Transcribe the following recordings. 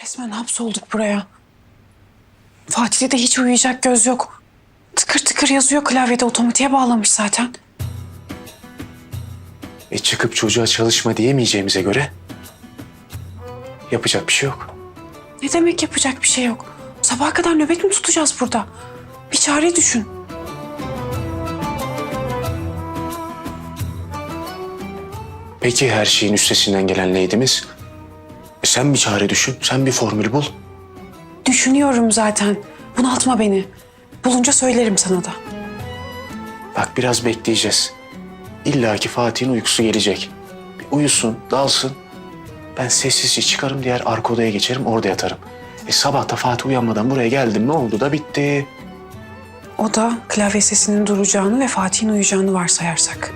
Resmen hapsolduk buraya. Fatih'te de hiç uyuyacak göz yok. Tıkır tıkır yazıyor klavyede otomatiğe bağlamış zaten. E çıkıp çocuğa çalışma diyemeyeceğimize göre yapacak bir şey yok. Ne demek yapacak bir şey yok. Sabaha kadar nöbet mi tutacağız burada? Bir çare düşün. Peki her şeyin üstesinden gelen Lady'miz? E sen bir çare düşün, sen bir formül bul. Düşünüyorum zaten. Bunaltma beni. Bulunca söylerim sana da. Bak biraz bekleyeceğiz. İlla ki Fatih'in uykusu gelecek. Bir uyusun, dalsın. Ben sessizce çıkarım diğer arka odaya geçerim orada yatarım. E sabah da Fatih uyanmadan buraya geldim ne oldu da bitti. O da klavye sesinin duracağını ve Fatih'in uyuyacağını varsayarsak.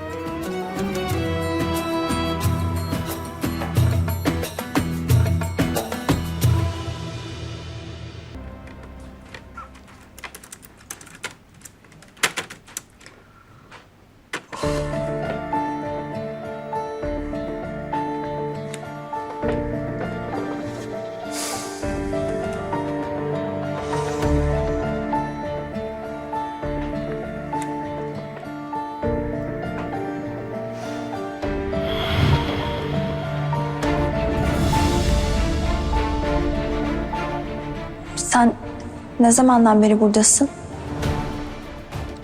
Ne zamandan beri buradasın?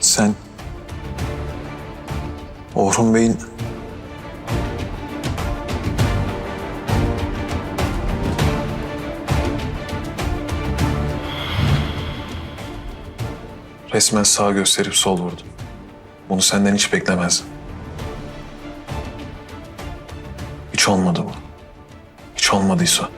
Sen Orhun Bey'in resmen sağ gösterip sol vurdun. Bunu senden hiç beklemezdim. Hiç olmadı bu. Hiç olmadıysa.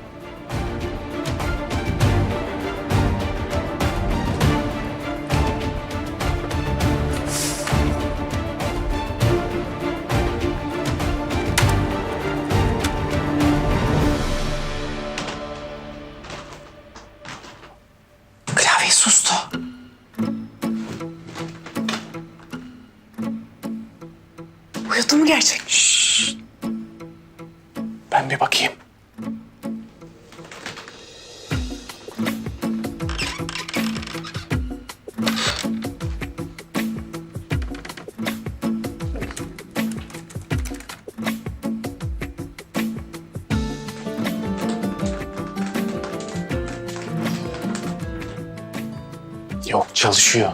Çalışıyor.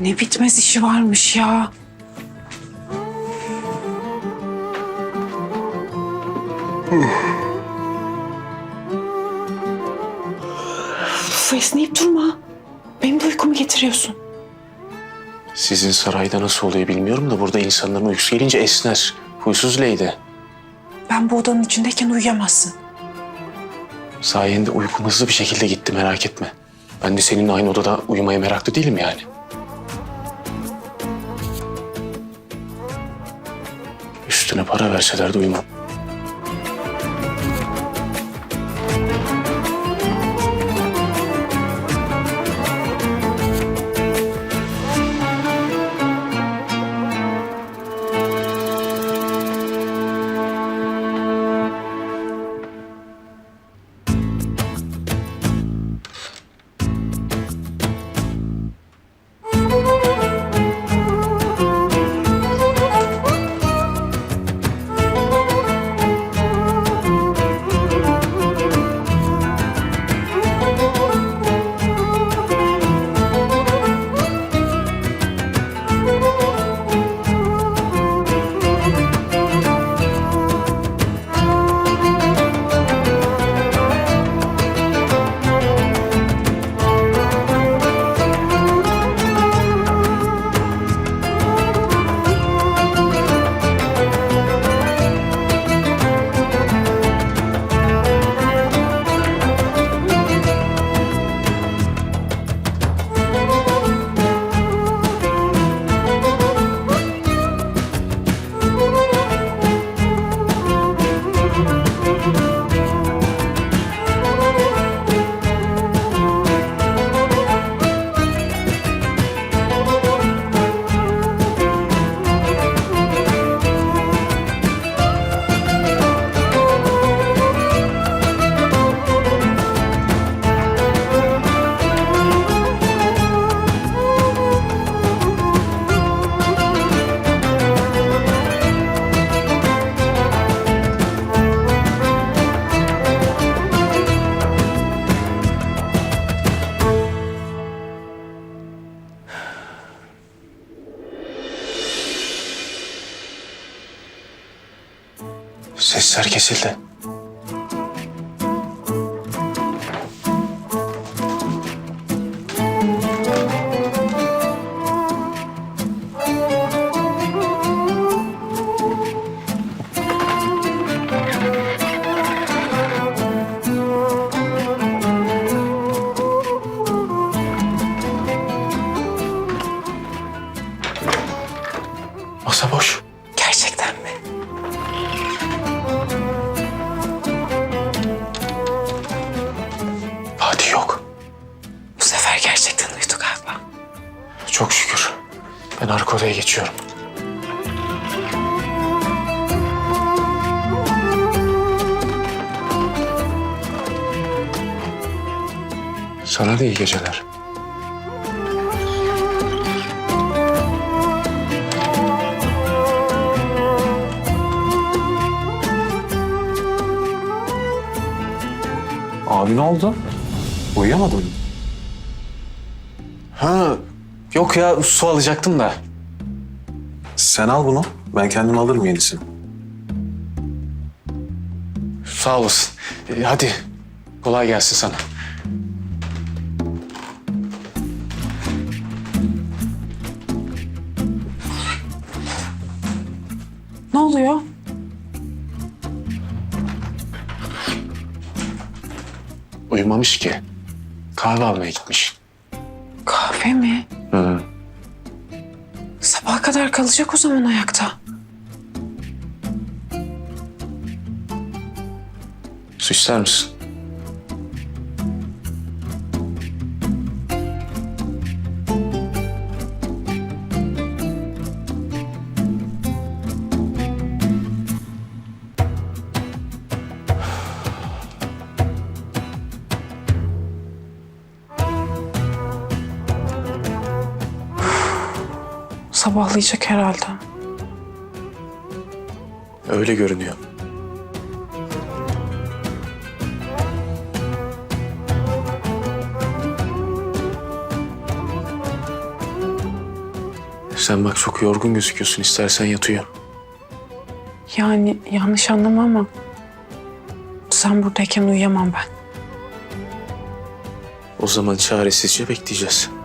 Ne bitmez işi varmış ya. Uf, esneyip durma. Benim de uykumu getiriyorsun. Sizin sarayda nasıl oluyor bilmiyorum da burada insanların uykusu gelince esner. Huysuz Leydi. Ben bu odanın içindeyken uyuyamazsın. Sayende uykum hızlı bir şekilde gitti merak etme. Ben de seninle aynı odada uyumaya meraklı değilim yani. Üstüne para verseler de uyumam. Sesler kesildi. Sana da iyi geceler. Abi ne oldu? Uyuyamadın mı? Ha, yok ya su alacaktım da. Sen al bunu. Ben kendim alırım yenisini. Sağ olasın. Ee, hadi kolay gelsin sana. Oluyor? Uyumamış ki. Kahve almaya gitmiş. Kahve mi? Hı. Sabaha kadar kalacak o zaman ayakta. Su ister misin? Sabahlayacak herhalde. Öyle görünüyor. Sen bak çok yorgun gözüküyorsun. İstersen yat uyu. Yani yanlış anlama ama sen buradayken uyuyamam ben. O zaman çaresizce bekleyeceğiz.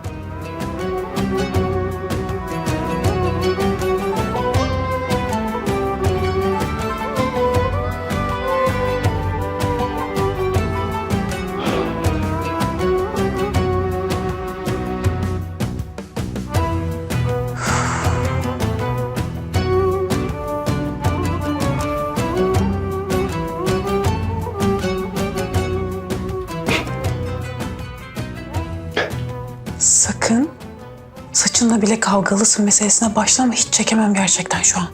Bile kavgalısın meselesine başlama. Hiç çekemem gerçekten şu an.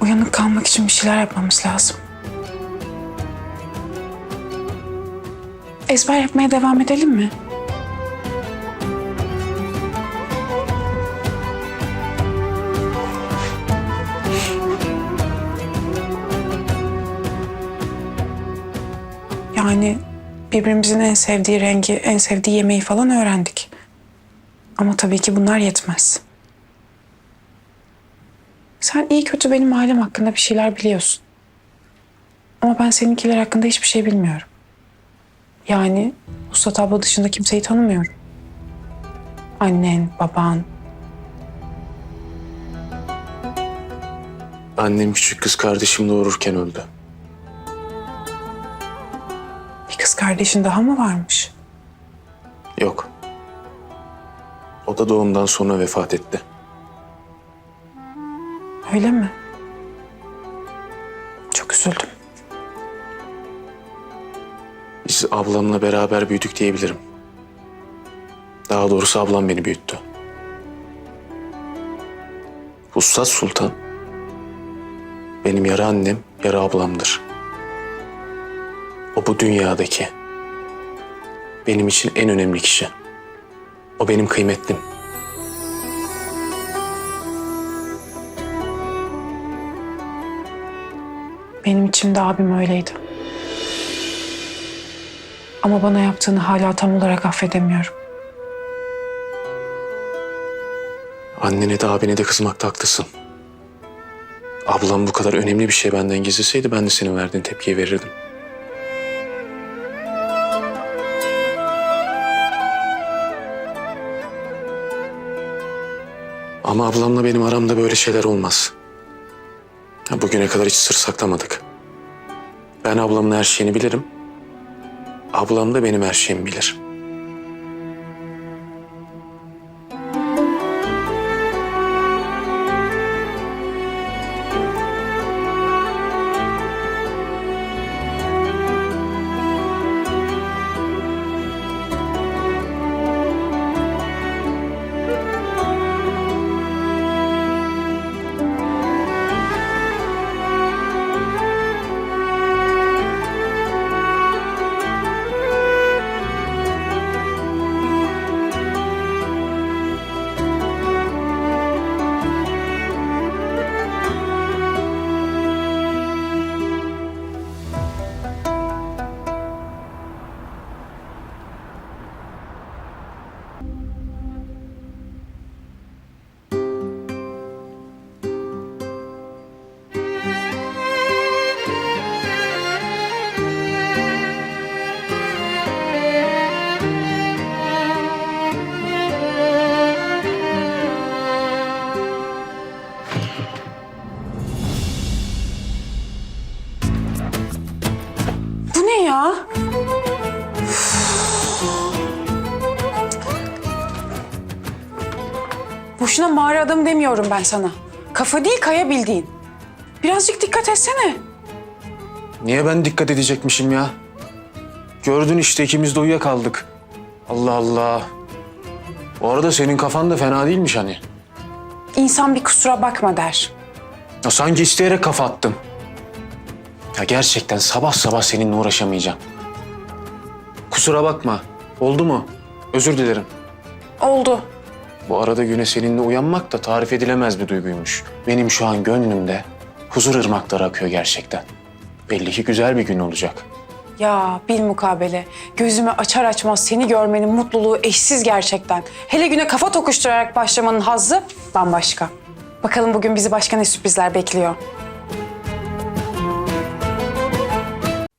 Uyanık kalmak için bir şeyler yapmamız lazım. Ezber yapmaya devam edelim mi? Yani birbirimizin en sevdiği rengi, en sevdiği yemeği falan öğrendik. Ama tabii ki bunlar yetmez. Sen iyi kötü benim ailem hakkında bir şeyler biliyorsun. Ama ben seninkiler hakkında hiçbir şey bilmiyorum. Yani Ustat abla dışında kimseyi tanımıyorum. Annen, baban, Annem küçük kız kardeşim doğururken öldü. Kardeşin daha mı varmış? Yok. O da doğumdan sonra vefat etti. Öyle mi? Çok üzüldüm. Biz ablamla beraber büyüdük diyebilirim. Daha doğrusu ablam beni büyüttü. Vuslat Sultan benim yarı annem, yarı ablamdır bu dünyadaki benim için en önemli kişi. O benim kıymetlim. Benim için de abim öyleydi. Ama bana yaptığını hala tam olarak affedemiyorum. Annene de abine de kızmakta haklısın. Ablam bu kadar önemli bir şey benden gizliseydi ben de senin verdiğin tepkiyi verirdim. Ablamla benim aramda böyle şeyler olmaz. Bugüne kadar hiç sır saklamadık. Ben ablamın her şeyini bilirim. Ablam da benim her şeyimi bilir. Ya? Boşuna mağara adamı demiyorum ben sana. Kafa değil kaya bildiğin. Birazcık dikkat etsene. Niye ben dikkat edecekmişim ya? Gördün işte ikimiz de uyuyakaldık. Allah Allah. Bu arada senin kafan da fena değilmiş hani. İnsan bir kusura bakma der. Ya sanki isteyerek kafa attım. Ya gerçekten sabah sabah seninle uğraşamayacağım. Kusura bakma. Oldu mu? Özür dilerim. Oldu. Bu arada güne seninle uyanmak da tarif edilemez bir duyguymuş. Benim şu an gönlümde huzur ırmakları akıyor gerçekten. Belli ki güzel bir gün olacak. Ya bil mukabele. Gözümü açar açmaz seni görmenin mutluluğu eşsiz gerçekten. Hele güne kafa tokuşturarak başlamanın hazzı bambaşka. Bakalım bugün bizi başka ne sürprizler bekliyor.